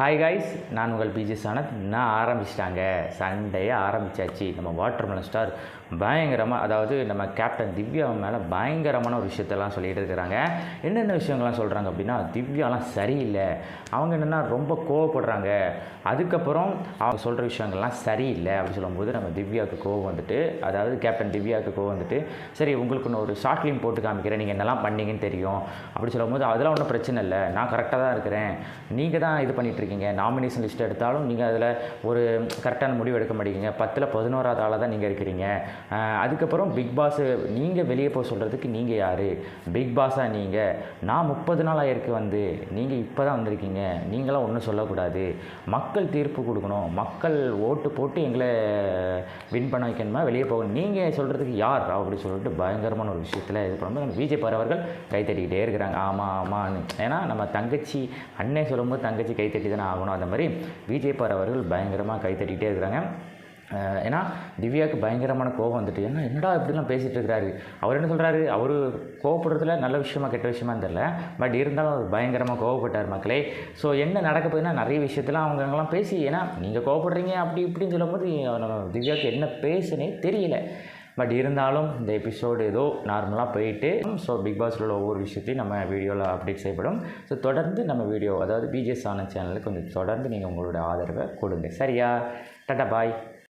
Hi guys நான் உங்கள் PG Sanath. நான் ஆரம்பிச்சிட்டாங்க. சண்டையே ஆரம்பிச்சாச்சு. நம்ம வாட்டர்மெலன் ஸ்டார் பயங்கரமாக அதாவது நம்ம கேப்டன் திவ்யா மேலே பயங்கரமான ஒரு விஷயத்தெல்லாம் சொல்லிகிட்டு இருக்கிறாங்க. என்னென்ன விஷயங்கள்லாம் சொல்கிறாங்க அப்படின்னா திவ்யாலாம் சரியில்லை. அவங்க என்னென்னா ரொம்ப கோவப்படுறாங்க. அதுக்கப்புறம் அவங்க சொல்கிற விஷயங்கள்லாம் சரியில்லை அப்படி சொல்லும்போது நம்ம திவ்யாவுக்கு கோவம் வந்துட்டு அதாவது கேப்டன் திவ்யாவுக்கு கோவம் வந்துட்டு சரி உங்களுக்கு நான் ஒரு ஷார்ட் ஃபிலிம் போட்டு காமிக்கிறேன். நீங்கள் என்னெல்லாம் பண்ணீங்கன்னு தெரியும். அப்படி சொல்லும்போது அதெல்லாம் ஒன்றும் பிரச்சனை இல்லை. நான் கரெக்டாக தான் இருக்கிறேன். நீங்கள் தான் இது பண்ணிட்டு இருக்கீங்க நாமினேஷன் லிஸ்ட் எடுத்தாலும் நீங்கள் அதில் ஒரு கரெக்டான முடிவு எடுக்க மாட்டேங்கிறீங்க பத்தில் பதினோராவது ஆளாக தான் நீங்கள் இருக்கிறீங்க. அதுக்கப்புறம் பிக் பாஸ் நீங்கள் வெளியே போக சொல்கிறதுக்கு நீங்கள் யார்? பிக் பாஸாக நீங்கள் நான் முப்பது நாள் ஆயிருக்கு வந்து. நீங்கள் இப்போ தான் வந்திருக்கீங்க. நீங்களாம் ஒன்றும் சொல்லக்கூடாது. மக்கள் தீர்ப்பு கொடுக்கணும். மக்கள் ஓட்டு போட்டு எங்களை வின் பண்ண வைக்கணுமா? வெளியே போகணும் நீங்கள் சொல்கிறதுக்கு யார்? அப்படி சொல்லிட்டு பயங்கரமான ஒரு விஷயத்தில் இது பண்ணும்போது பிஜேபி அவர்கள் கை தட்டிக்கிட்டே இருக்கிறாங்க. ஆமாம் ஆமான்னு. ஏன்னா நம்ம தங்கச்சி அண்ணே சொல்லும்போது தங்கச்சி கை தட்டி ஆகணும்? அந்த மாதிரி விஜய் அவர்கள் பயங்கரமாக கை இருக்கிறாங்க. ஏன்னா திவ்யாவுக்கு பயங்கரமான கோபம் வந்துட்டு ஏன்னா என்னடா இப்படிலாம் பேசிகிட்டு இருக்கிறாரு? அவர் என்ன சொல்கிறாரு அவர் கோவப்படுறதுல நல்ல விஷயமா கெட்ட விஷயமா தெரில பட் இருந்தாலும் அவர் பயங்கரமாக கோவப்பட்டார் மக்களே. ஸோ என்ன நடக்க போகுதுன்னா நிறைய விஷயத்தில் அவங்கெல்லாம் பேசி ஏன்னா நீங்கள் கோவப்படுறீங்க அப்படி இப்படின்னு சொல்லும்போது நம்ம திவ்யாவுக்கு என்ன பேசுனே தெரியல. பட் இருந்தாலும் இந்த எபிசோடு ஏதோ நார்மலாக போயிட்டு ஸோ பிக் பாஸில் உள்ள ஒவ்வொரு விஷயத்தையும் நம்ம வீடியோவில் அப்டேட் செய்யப்படும். ஸோ தொடர்ந்து நம்ம வீடியோ அதாவது பிஜிஎஸ் ஆன சேனலுக்கு கொஞ்சம் தொடர்ந்து நீங்கள் உங்களோட ஆதரவை கொடுங்க. சரியா? Tata bye.